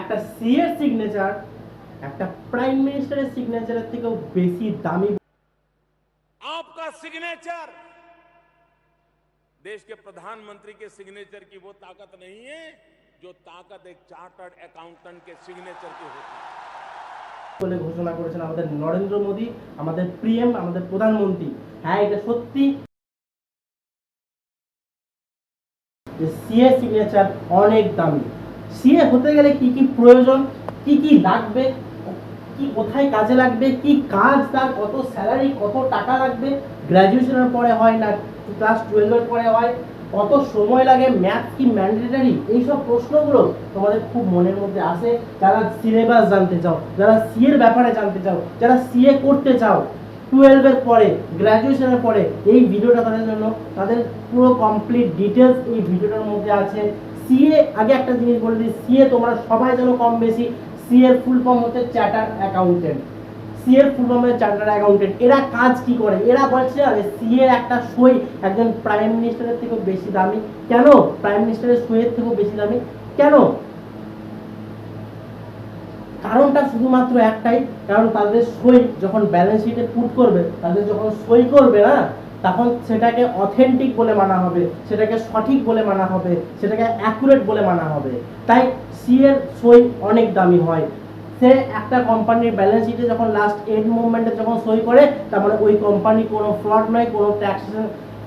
একটা সিএর সিগনেচার একটা প্রাইম মিনিস্টারের সিগনেচারের থেকেও বেশি দামি आपका सिग्नेचर देश के प्रधानमंत्री के सिग्नेचर की वो ताकत नहीं है जो ताकत एक चार्टर्ड अकाउंटेंट के सिग्नेचर की होती है বলে ঘোষণা করেছেন আমাদের নরেন্দ্র মোদী আমাদের পিএম আমাদের প্রধানমন্ত্রী হ্যাঁ এটা সত্যি যে সিএ সিগনেচার অনেক দামি সিএ হতে গেলে কি কি প্রয়োজন, কি কি লাগবে, কি কোথায় কাজে লাগবে, কি কাজ তার কত স্যালারি কত টাকা লাগবে গ্র্যাজুয়েশনের পরে হয় না ক্লাস টুয়েলভের পরে হয়, কত সময় লাগে ম্যাথ কি ম্যান্ডেটারি এইসব প্রশ্নগুলো তোমাদের খুব মনের মধ্যে আসে, যারা সিলেবাস জানতে চাও, যারা সিএর ব্যাপারে জানতে চাও, যারা সিএ করতে চাও টুয়েলভের পরে গ্র্যাজুয়েশনের পরে, এই ভিডিওটা তাদের জন্য, তাদের পুরো কমপ্লিট ডিটেলস এই ভিডিওটার মধ্যে আছে। সিএ আগে একটা জিনিস বলে দিই সিএ তোমরা সবাই জানো কম বেশি সি এর ফুল ফর্ম হচ্ছে চার্টার অ্যাকাউন্টেন্ট সি এর ফুল ফর্ম হচ্ছে চার্টার অ্যাকাউন্টেন্ট এরা কাজ কি করে? এরা বলছে, আরে সি এর একটা সই একজন প্রাইম মিনিস্টারের থেকেও বেশি দামি। কেন? প্রাইম মিনিস্টারের সইয়ের থেকেও বেশি দামি। কেন? কারণটা শুধুমাত্র একটাই, কারণ তাদের সই যখন ব্যালেন্স শিটে পুট করবে, তাদের যখন সই করবে না তখন সেটাকে অথেন্টিক বলে মানা হবে, সেটাকে সঠিক বলে মানা হবে, সেটাকে অ্যাকুরেট বলে মানা হবে। তাই সি এর সই অনেক দামি হয়। সে একটা কোম্পানির ব্যালেন্স শিটে যখন লাস্ট এন্ড মুভমেন্টে যখন সই করে, তার মানে ওই কোম্পানি কোনো ফ্রড নয়, কোনো ট্যাক্স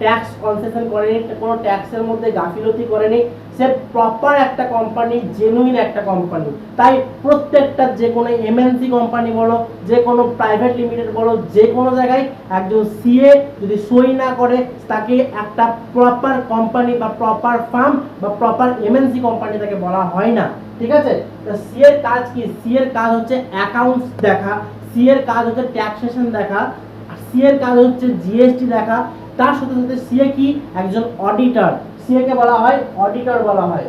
ট্যাক্স কনসেশন করেনি, কোনো ট্যাক্সের মধ্যে গাফিলতি করেনি। সে প্রপার একটা কোম্পানি জেনুইন একটা কোম্পানি তাই প্রত্যেকটা যে কোনো এমএনসি কোম্পানি বলো, যে কোনো প্রাইভেট লিমিটেড বলো, যে কোনো জায়গায় একজন সিএ যদি সই না করে, তাকে একটা প্রপার কোম্পানি বা প্রপার ফার্ম বা প্রপার এমএনসি কোম্পানি তাকে বলা হয় না। ঠিক আছে? সি এর কাজ কি? সি এর কাজ হচ্ছে অ্যাকাউন্টস দেখা সি এর কাজ হচ্ছে ট্যাক্সেশন দেখা সি এর কাজ হচ্ছে জিএসটি দেখা তার সাথে সাথে সিএ কি? একজন অডিটর সিএ কে বলা হয়? অডিটর বলা হয়।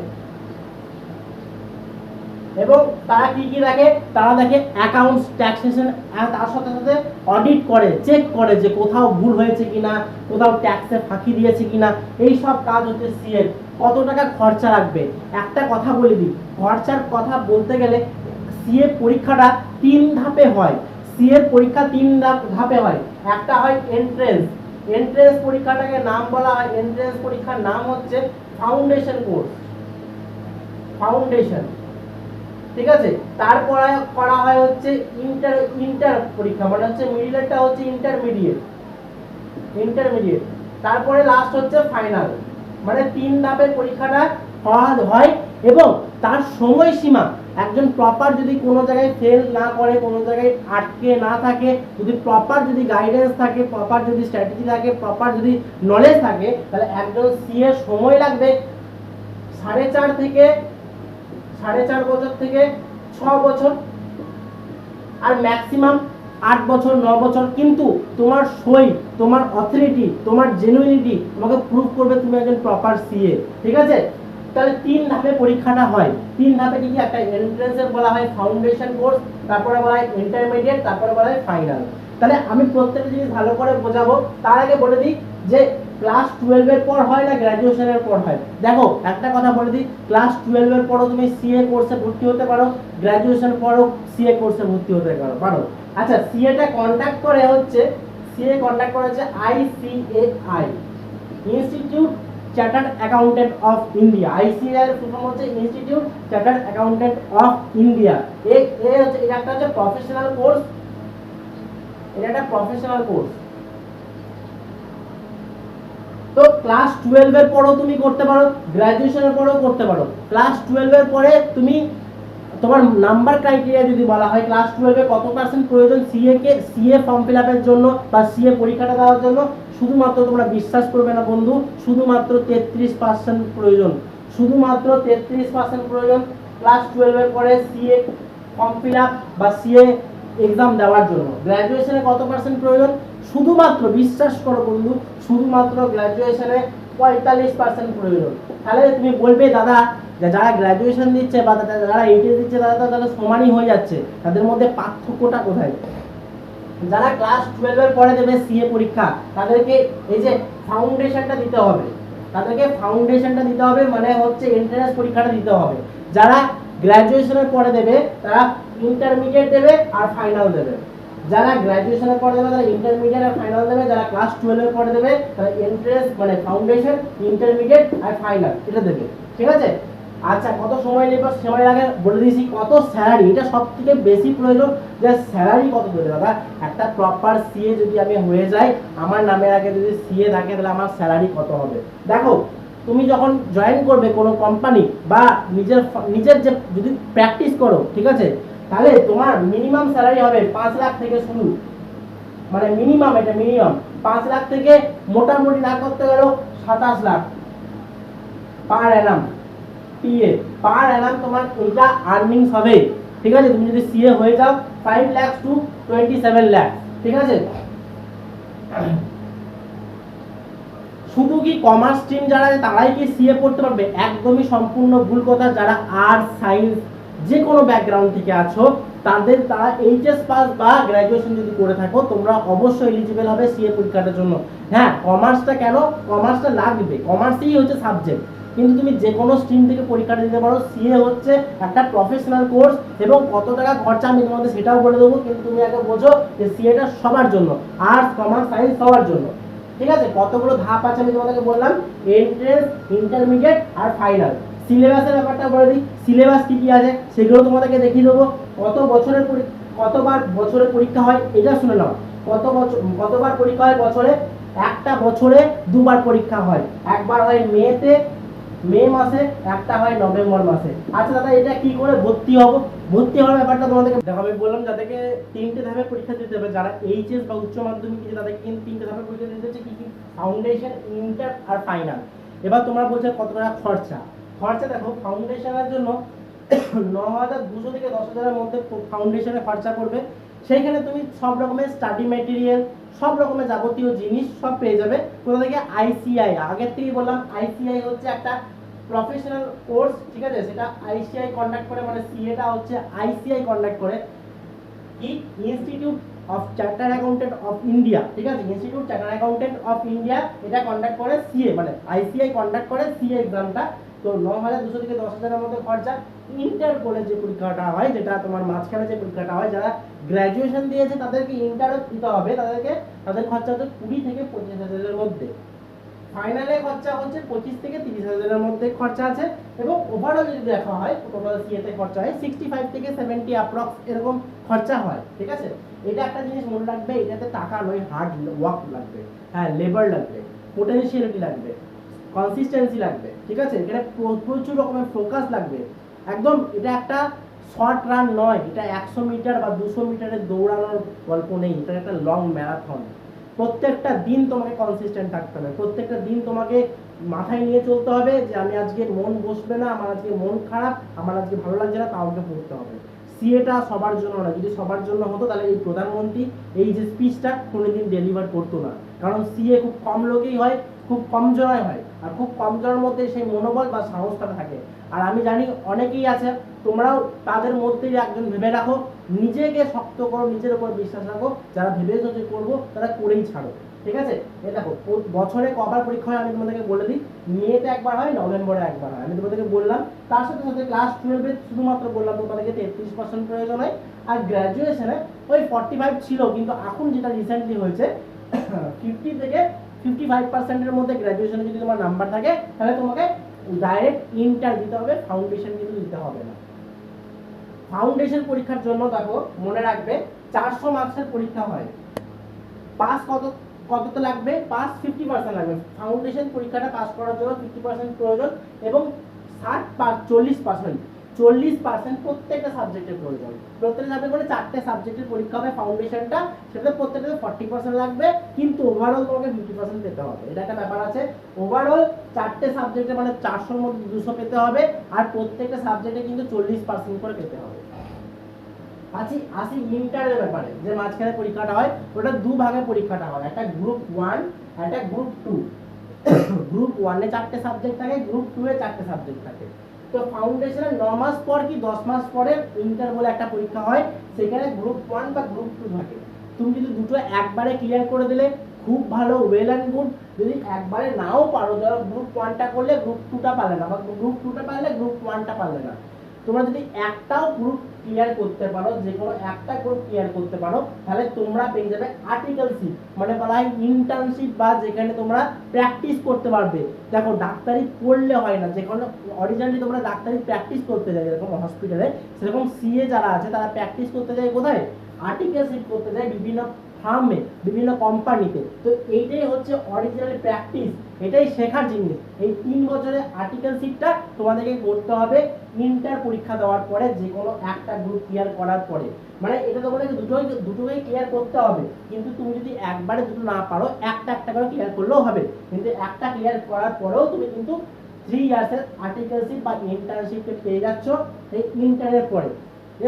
এবং তারা কি কি দেখে? তারা দেখে অ্যাকাউন্টস ট্যাক্সেশন তার সাথে সাথে অডিট করে চেক করে যে কোথাও ভুল হয়েছে কিনা, কোথাও ট্যাক্সে ফাঁকি দিয়েছে কিনা। এই সব কাজ হচ্ছে সিএর। কত টাকা খরচা লাগবে? একটা কথা বলে দিই। খরচার কথা বলতে গেলে সিএ পরীক্ষাটা তিন ধাপে হয়। সিএর পরীক্ষা তিন ধাপে হয়। একটা হয় এন্ট্রেন্স এন্ট্রেন্স পরীক্ষাটাকে নাম বলা হয়, এন্ট্রেন্স পরীক্ষার নাম হচ্ছে ফাউন্ডেশন কোর্স ফাউন্ডেশন ঠিক আছে? তারপরে করা হয় হচ্ছে ইন্টার ইন্টার পরীক্ষা মানে হচ্ছে মিডিলেরটা হচ্ছে ইন্টারমিডিয়েট ইন্টারমিডিয়েট তারপরে লাস্ট হচ্ছে ফাইনাল মানে তিন ধাপের পরীক্ষাটা হয় এবং তার সময়সীমা, একজন প্রপার যদি কোনো জায়গায় ফেল না করে, কোনো জায়গায় আটকে না থাকে, যদি প্রপার যদি গাইডেন্স থাকে প্রপার যদি স্ট্র্যাটেজি থাকে প্রপার যদি নলেজ থাকে, তাহলে একজন সিএ সময় লাগবে সাড়ে চার থেকে, সাড়ে চার বছর থেকে ছ বছর, আর ম্যাক্সিমাম আট বছর, ন বছর। কিন্তু তোমার সই, তোমার অথরিটি তোমার জেনুইনিটি তোমাকে প্রুভ করবে তুমি একজন প্রপার সিএ ঠিক আছে? তাহলে তিন ধাপে পরীক্ষাটা হয়। তিন ধাপে কি একটা এন্ট্রেন্সের বলা হয় ফাউন্ডেশন কোর্স তারপরে বলা হয় ইন্টারমিডিয়েট তারপরে বলা হয় ফাইনাল তাহলে আমি প্রত্যেকটা জিনিস ভালো করে বোঝাবো। তার আগে বলে দিই যে ক্লাস টুয়েলভের পর হয় না গ্র্যাজুয়েশনের পর হয়? দেখো, একটা কথা বলে দিই ক্লাস টুয়েলভের পরও তুমি সিএ কোর্সে ভর্তি হতে পারো গ্র্যাজুয়েশন পরও সিএ কোর্সে ভর্তি হতে পারো পারো? আচ্ছা সিএটা কন্ট্যাক্ট করে হচ্ছে সিএ কন্ট্যাক্ট করে হচ্ছে ICAI institute chartered accountant of India ICR full হচ্ছে institute chartered accountant of India এ এ হচ্ছে, এটা একটা হচ্ছে প্রফেশনাল কোর্স এটা একটা প্রফেশনাল কোর্স তো ক্লাস টুয়েলভের পরও তুমি করতে পারো গ্র্যাজুয়েশনের পরেও করতে পারো। ক্লাস টুয়েলভের পরে তুমি তোমার নাম্বার ক্রাইটেরিয়া যদি বলা হয় ক্লাস টুয়েলভে কত পার্সেন্ট প্রয়োজন সিএ কে সিএ ফর্ম ফিল আপের জন্য বা সিএ পরীক্ষাটা দেওয়ার জন্য? শুধুমাত্র তোমরা বিশ্বাস করবে না বন্ধু, শুধুমাত্র তেত্রিশ পার্সেন্ট প্রয়োজন। শুধুমাত্র তেত্রিশ পার্সেন্ট প্রয়োজন ক্লাস টুয়েলভের পরে সিএ ফর্ম ফিল আপ বা সিএ এক্সাম দেওয়ার জন্য। গ্র্যাজুয়েশনে কত পার্সেন্ট প্রয়োজন? শুধুমাত্র বিশ্বাস করো বন্ধু, শুধুমাত্র গ্র্যাজুয়েশনে পঁয়তাল্লিশ পার্সেন্ট প্রয়োজন। তাহলে তুমি বলবে, দাদা যারা গ্র্যাজুয়েশন দিচ্ছে বা যারা এইচএস দিচ্ছে, তারা তো তাহলে সমানই হয়ে যাচ্ছে। তাদের মধ্যে পার্থক্যটা কোথায়? যারা ক্লাস টুয়েলভের পরে দেবে সিএ পরীক্ষা, তাদেরকে এই যে ফাউন্ডেশনটা দিতে হবে। তাদেরকে ফাউন্ডেশনটা দিতে হবে মানে হচ্ছে এন্ট্রান্স পরীক্ষাটা দিতে হবে। যারা গ্র্যাজুয়েশনের পরে দেবে, তারা ইন্টারমিডিয়েট দেবে আর ফাইনাল দেবে। যারা গ্র্যাজুয়েশনের পরে দেবে, তারা ইন্টারমিডিয়েট আর ফাইনাল দেবে। যারা ক্লাস টুয়েলভের পরে দেবে, তারা এন্ট্রেন্স মানে ফাউন্ডেশন ইন্টারমিডিয়েট আর ফাইনাল এটা দেবে। ঠিক আছে? আচ্ছা কত সময় নেবে সময় লাগে বলে দিয়েছি, কত স্যালারি এটা সব থেকে বেশি প্রয়োজন যে স্যালারি কত দেবে দাদা? একটা প্রপার সিএ যদি আমি হয়ে যাই, আমার নামের আগে যদি সিএ থাকে, তাহলে আমার স্যালারি কত হবে? দেখো, তুমি যখন জয়েন করবে কোনো কোম্পানি বা নিজের নিজের যে যদি প্র্যাকটিস করো, ঠিক আছে? তাহলে তোমার মিনিমাম স্যালারি হবে পাঁচ লাখ থেকে শুরু। মানে মিনিমাম এটা মিনিমাম পাঁচ লাখ থেকে মোটামুটি না করতে গেলেও সাতাশ লাখ। পার অ্যানাম শুধু কি কমার্স যারা তারাই কি সিএ পড়তে পারবে? একদমই সম্পূর্ণ ভুল কথা। যারা আর্টস সায়েন্স যে কোনো ব্যাকগ্রাউন্ড থেকে আছো, তাদের, তারা এইচএস পাস বা গ্র্যাজুয়েশন যদি করে থাকো, তোমরা অবশ্যই এলিজিবল হবে সিএ পরীক্ষাটার জন্য। হ্যাঁ কমার্সটা কেন? কমার্সটা লাগবে। কমার্সই হচ্ছে সাবজেক্ট কিন্তু তুমি যে কোনো স্ট্রিম থেকে পরীক্ষাটা দিতে পারো। সিএ হচ্ছে একটা প্রফেশনাল কোর্স এবং কত টাকা খরচা আমি তোমাদের সেটাও বলে দেবো, কিন্তু তুমি আগে বোঝো যে সিএটা সবার জন্য আর্টস কমার্স সায়েন্স সবার জন্য। ঠিক আছে? কতগুলো ধাপ আছে আমি তোমাদেরকে বললাম এন্ট্রেন্স ইন্টারমিডিয়েট আর ফাইনাল সিলেবাসের ব্যাপারটা বলে দিই। সিলেবাস কী কী আছে সেগুলো তোমাদেরকে দেখিয়ে দেবো। কত বছরের কতবার বছরে পরীক্ষা হয় এটা শুনে নাও। কত বছর কতবার পরীক্ষা হয় বছরে? একটা বছরে দুবার পরীক্ষা হয়। একবার হয় মেতে মে মাসে, একটা হয় নভেম্বর মাসে। আচ্ছা দাদা, এটা কি করে ভর্তি হব? ভর্তি হওয়ার ব্যাপারটা তোমাদেরকে দেখো, আমি বললাম যাদেরকে তিনটে ধাপে পরীক্ষা দিতে হবে, যারা এইচএস বা উচ্চ মাধ্যমিক দিচ্ছে তাদেরকে কিন্তু তিনটে ধাপে পরীক্ষা দিতে হচ্ছে, কি কি? ফাউন্ডেশন ইন্টার আর ফাইনাল এবার তোমরা বলছো কত টাকা খরচা? খরচা দেখো ফাউন্ডেশনের জন্য ন হাজার দুশো থেকে দশ হাজারের মধ্যে ফাউন্ডেশনে খরচা পড়বে। সেইখানে তুমি সব রকমের স্টাডি মেটেরিয়াল সব রকমের যাবতীয় জিনিস সব পেয়ে যাবে। কোথা থেকে? আইসিআই আগের থেকেই বললাম আইসিআই হচ্ছে একটা প্রফেশনাল কোর্স ঠিক আছে? সেটা আইসিআই কন্ডাক্ট করে মানে সিএটা হচ্ছে আইসিআই কন্ডাক্ট করে। কি institute of charter accountant of India ঠিক আছে? Institute charter accountant of India এটা কন্ডাক্ট করে সিএ মানে আইসিআই কন্ডাক্ট করে সিএ এক্সামটা তো ন হাজার দুশো থেকে দশ হাজারের মধ্যে খরচা। ইন্টার যে পরীক্ষাটা হয়, যেটা তোমার মাঝখানে যে পরীক্ষাটা হয়, যারা গ্র্যাজুয়েশন দিয়েছে, তাদেরকে ইন্টারও দিতে হবে। তাদেরকে, তাদের খরচা হচ্ছে কুড়ি থেকে পঁচিশ হাজারের মধ্যে। ফাইনালে খরচা হচ্ছে পঁচিশ থেকে তিরিশ হাজারের মধ্যে খরচা আছে এবং ওভারঅল যদি দেখা হয় টোটাল সিএতে খরচা হয় সিক্সটি ফাইভ থেকে সেভেন্টি অ্যাপ্রক্স এরকম খরচা হয়, ঠিক আছে? এটা একটা জিনিস মনে রাখবে, এটাতে টাকা নয় হার্ড ওয়ার্ক লাগবে হ্যাঁ লেবার লাগবে পোটেনশিয়ালিটি লাগবে কনসিস্টেন্সি লাগবে, ঠিক আছে? এখানে প্রচুর রকমের ফোকাস লাগবে। একদম, এটা একটা শর্ট রান নয়, এটা একশো মিটার বা দুশো মিটারের দৌড়ানোর গল্প নেই, এটা একটা লং ম্যারাথন প্রত্যেকটা দিন তোমাকে কনসিস্টেন্ট থাকতে হবে, প্রত্যেকটা দিন তোমাকে মাথায় নিয়ে চলতে হবে যে আমি আজকে মন বসবে না, আমার আজকে মন খারাপ, আমার আজকে ভালো লাগছে না, তাও আমাকে পড়তে হবে। সিএটা সবার জন্য না, যদি সবার জন্য হতো তাহলে এই প্রধানমন্ত্রী এই যে স্পিচটা কোনোদিন ডেলিভার করতো না। কারণ সিএ খুব কম লোকেই হয়, খুব কম জনায় হয়। আর খুব কম জনের মধ্যে সেই মনোবল বা সাহসটা থাকে। আর আমি জানি অনেকেই আছে, তোমরাও তাদের মধ্যেই একজন ভেবে রাখো, নিজেকে শক্ত করো, নিজের উপর বিশ্বাস রাখো, যারা ভেবেছো যে করব, তারা করেই ছাড়ো। ঠিক আছে? এ দেখো বছরে কবার পরীক্ষা হয়, আমি তোমাদেরকে বলে দিই মেতে একবার হয়, নভেম্বরে একবার হয়। আমি তোমাদেরকে বললাম, তার সাথে সাথে ক্লাস টুয়েলভে শুধুমাত্র বললাম, তোমাদেরকে তেত্রিশ পার্সেন্ট প্রয়োজন হয়, আর গ্র্যাজুয়েশনে ওই ফর্টি ফাইভ ছিল, কিন্তু এখন যেটা রিসেন্টলি হয়েছে ফিফটি থেকে ফিফটি ফাইভ পার্সেন্টের মধ্যে গ্র্যাজুয়েশনে যদি তোমার নাম্বার থাকে, তাহলে তোমাকে ডাইরেক্ট ইন্টার দিতে হবে ফাউন্ডেশন কিন্তু দিতে হবে না। ফাউন্ডেশন পরীক্ষার জন্য দেখো, মনে রাখবে, চারশো মার্কসের পরীক্ষা হয়। পাস কত কততে লাগবে? পাস ফিফটি পার্সেন্ট লাগবে। ফাউন্ডেশন পরীক্ষাটা পাস করার জন্য ফিফটি পার্সেন্ট প্রয়োজন এবং ষাট চল্লিশ পার্সেন্ট চল্লিশ পার্সেন্ট প্রত্যেকটা সাবজেক্টের প্রয়োজন। প্রত্যেকটা সাবজেক্ট মানে চারটে সাবজেক্টের পরীক্ষা হবে ফাউন্ডেশনটা সেটা প্রত্যেকটাতে ফর্টি পার্সেন্ট লাগবে, কিন্তু ওভারঅল তোমাকে ফিফটি পার্সেন্ট পেতে হবে। এটা একটা ব্যাপার আছে। ওভারঅল চারটে সাবজেক্টে মানে চারশোর মধ্যে দুশো পেতে হবে, আর প্রত্যেকটা সাবজেক্টে কিন্তু চল্লিশ পার্সেন্ট করে পেতে হবে। আসি আসি ইন্টারের ব্যাপারে, যে মাঝখানে পরীক্ষাটা হয়, ওটা দু ভাগে পরীক্ষাটা হয়। একটা গ্রুপ ওয়ান একটা গ্রুপ টু গ্রুপ ওয়ানে চারটে সাবজেক্ট থাকে গ্রুপ টু এ চারটে সাবজেক্ট থাকে। তো ফাউন্ডেশনের ন মাস পর কি দশ মাস পরে ইন্টার বলে একটা পরীক্ষা হয়, সেখানে গ্রুপ ওয়ান বা গ্রুপ টু থাকে। তুমি যদি দুটো একবারে ক্লিয়ার করে দিলে, খুব ভালো ওয়েল অ্যান্ড গুড যদি একবারে নাও পারো, ধরো গ্রুপ ওয়ানটা করলে গ্রুপ টুটা পারলে না, বা গ্রুপ টুটা পারলে গ্রুপ ওয়ানটা পারলে না। তোমরা যদি একটাও গ্রুপ ক্লিয়ার করতে পারো, যে কোনো একটা গ্রুপ ক্লিয়ার করতে পারো, তাহলে তোমরা পেয়ে যাবে আর্টিকেলশিপ মানে বলা হয় ইন্টার্নশিপ বা যেখানে তোমরা প্র্যাকটিস করতে পারবে। দেখো, ডাক্তারি পড়লে হয় না, যে কোনো অরিজিনালি তোমরা ডাক্তারি প্র্যাকটিস করতে যাই যেরকম হসপিটালে সেরকম সিএ যারা আছে, তারা প্র্যাকটিস করতে যায় কোথায়? আর্টিকেল আর্টিকেলশিপ করতে যায় বিভিন্ন ফার্মে, বিভিন্ন কোম্পানিতে। তো এইটাই হচ্ছে অরিজিনাল প্র্যাকটিস এটাই শেখার জিনিস। এই তিন বছরের আর্টিকেলশিপটা তোমাদেরকে করতে হবে ইন্টার পরীক্ষা দেওয়ার পরে যে কোনো একটা গ্রুপ ক্লিয়ার করার পরে। মানে এটা তোমাদেরকে দুটোই দুটোই ক্লিয়ার করতে হবে। কিন্তু তুমি যদি একবারে দুটো না পারো, একটা একটা করে ক্লিয়ার করলেও হবে। কিন্তু একটা ক্লিয়ার করার পরেও তুমি কিন্তু থ্রি ইয়ার্সের আর্টিকেলশিপ বা ইন্টার্নশিপে পেয়ে যাচ্ছ এই ইন্টারের পরে।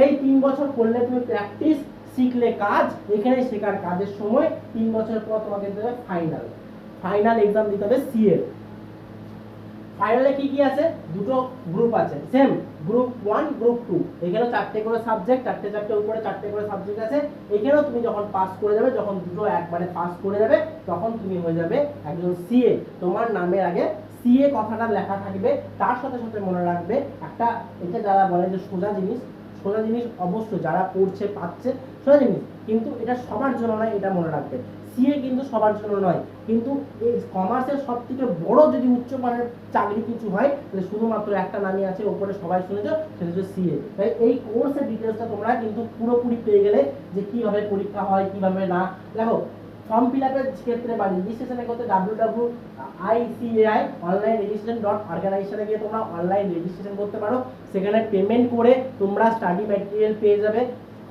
এই তিন বছর করলে তুমি প্র্যাকটিস শিখলে কাজ, এখানে শেখার কাজের সময় তিন বছর পর তোমাকে দেবে ফাইনাল ফাইনাল এক্সাম দিতে হবে সিএ ফাইনালে কি কি আছে? দুটো গ্রুপ আছে। Same group one group two এখানেও চারটে করে সাবজেক্ট চারটে চারটে উপরে চারটে করে সাবজেক্ট আছে। এখানেও তুমি যখন পাস করে যাবে যখন দুটো একবারে পাস করে যাবে তখন তুমি হয়ে যাবে একজন সিএ তোমার নামের আগে সিএ কথাটা লেখা থাকবে। তার সাথে সাথে মনে রাখবে, একটা, এটা যারা বলে যে সোজা জিনিস সোজা জিনিস অবশ্যই যারা পড়ছে, পাচ্ছে, সোজা জিনিস। কিন্তু এটা সবার জন্য নয়, এটা মনে রাখবে। সিএ কিন্তু সবার জন্য নয়। কিন্তু এই কমার্সের সব থেকে বড় যদি উচ্চমানের চাকরি কিছু হয়, তাহলে শুধুমাত্র একটা নামই আছে, ওপরে সবাই শুনেছো, সেটা হচ্ছে সিএ তাই এই কোর্সের ডিটেলসটা তোমরা কিন্তু পুরোপুরি পেয়ে গেলে যে কীভাবে পরীক্ষা হয়, কীভাবে না। দেখো ফর্ম ফিল আপের ক্ষেত্রে বা রেজিস্ট্রেশনের করতে W W ICAI online registration dot অর্গানাইজেশনে গিয়ে তোমরা অনলাইন রেজিস্ট্রেশন করতে পারো। সেখানে পেমেন্ট করে তোমরা স্টাডি ম্যাটেরিয়াল পেয়ে যাবে।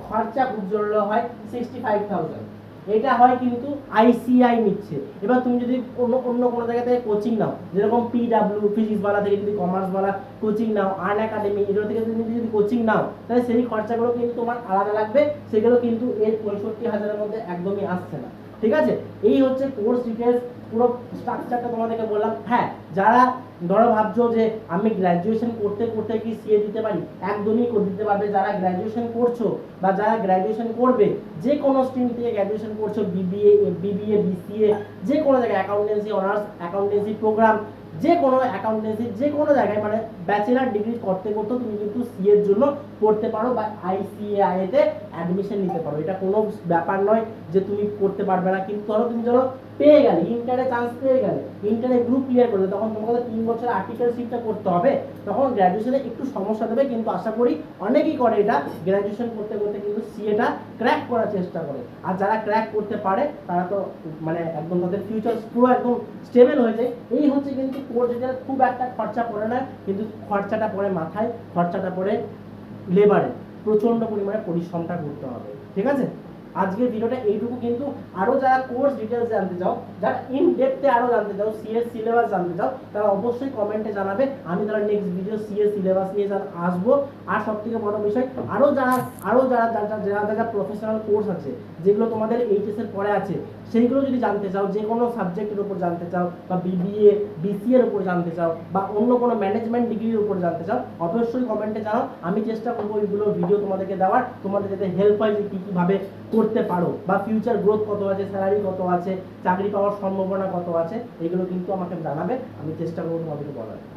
খরচা খুব জরুরি হয় সিক্সটি ফাইভ থাউজেন্ড এটা হয় কিন্তু আইসিআই নিচ্ছে। এবার তুমি যদি অন্য অন্য কোনো জায়গা থেকে কোচিং নাও, যেরকম পিডাব্লিউ ফিজিক্সওয়ালা থেকে যদি কমার্সওয়ালা কোচিং নাও আর্ন একাডেমি এগুলো থেকে যদি যদি কোচিং নাও, তাহলে সেই খরচাগুলো কিন্তু তোমার আলাদা লাগবে। সেগুলো কিন্তু এর পঁয়ষট্টি হাজারের মধ্যে একদমই আসছে না। ঠিক আছে? এই হচ্ছে কোর্স ডিটেলস পুরো স্ট্রাকচারটা তোমাদেরকে বললাম। হ্যাঁ যারা ধরো ভাবছ যে আমি গ্র্যাজুয়েশন করতে করতে কি সিএ দিতে পারি? একদমই দিতে পারবে। যারা গ্র্যাজুয়েশন করছ বা যারা গ্র্যাজুয়েশন করবে, যে কোনো স্ট্রিম থেকে গ্র্যাজুয়েশন করছ বিবিএ বিবিএ বিসিএ যে কোনো জায়গায় অ্যাকাউন্টেন্সি অনার্স অ্যাকাউন্টেন্সি প্রোগ্রাম যে কোনো অ্যাকাউন্টেন্সি যে কোনো জায়গায় মানে ব্যাচেলার ডিগ্রি করতে করতে তুমি কিন্তু সি এর জন্য পড়তে পারো বা আইসিএআইতে অ্যাডমিশন নিতে পারো। এটা কোনো ব্যাপার নয় যে তুমি করতে পারবে না। কিন্তু ধরো তুমি ধরো পেয়ে গেলে ইন্টারে চান্স পেয়ে গেলে ইন্টারে গ্রুপ ক্লিয়ার করলে তখন তোমাকে তিন বছর আর্টিকেলশিপটা করতে হবে, তখন গ্র্যাজুয়েশনে একটু সমস্যা দেবে, কিন্তু আশা করি অনেকেই করে এটা গ্র্যাজুয়েশন করতে করতে কিন্তু সিএটা ক্র্যাক করার চেষ্টা করে। আর যারা ক্র্যাক করতে পারে, তারা তো মানে একদম তাদের ফিউচার পুরো একদম স্টেবল হয়ে যায়। এই হচ্ছে কিন্তু কোর্স যেটা খুব একটা খরচা পড়ে না, কিন্তু খরচাটা পড়ে মাথায়, খরচাটা পড়ে লেবারে প্রচণ্ড পরিমাণে পরিশ্রমটা করতে হবে, ঠিক আছে? আজকের ভিডিওটা এইটুকু কিন্তু আরও যারা কোর্স ডিটেলস জানতে চাও, যারা ইন ডেপথে আরও জানতে চাও সিএস সিলেবাস জানতে চাও, তারা অবশ্যই কমেন্টে জানাবে। আমি তারা নেক্সট ভিডিও সিএস সিলেবাস নিয়ে যা- আসব। আর সব থেকে বড় বিষয়, আরও যারা আরও যারা যারা যারা যারা প্রফেশনাল কোর্স আছে, যেগুলো তোমাদের এইচএস এর পরে আছে, সেইগুলো যদি জানতে চাও, যে কোনো সাবজেক্টের উপর জানতে চাও, বা বিবিএ বিসিএ এর উপর জানতে চাও, বা অন্য কোনো ম্যানেজমেন্ট ডিগ্রির উপর জানতে চাও, অবশ্যই কমেন্টে জানাও। আমি চেষ্টা করব ওইগুলো ভিডিও তোমাদেরকে দেওয়ার। তোমাদের যাতে হেল্প হয় যে কী কীভাবে করতে পারো বা ফিউচার গ্রোথ কত আছে স্যালারি কত আছে, চাকরি পাওয়ার সম্ভাবনা কত আছে, এগুলো কিন্তু আমাকে জানাবে, আমি চেষ্টা করব তোমাদেরকে বলার।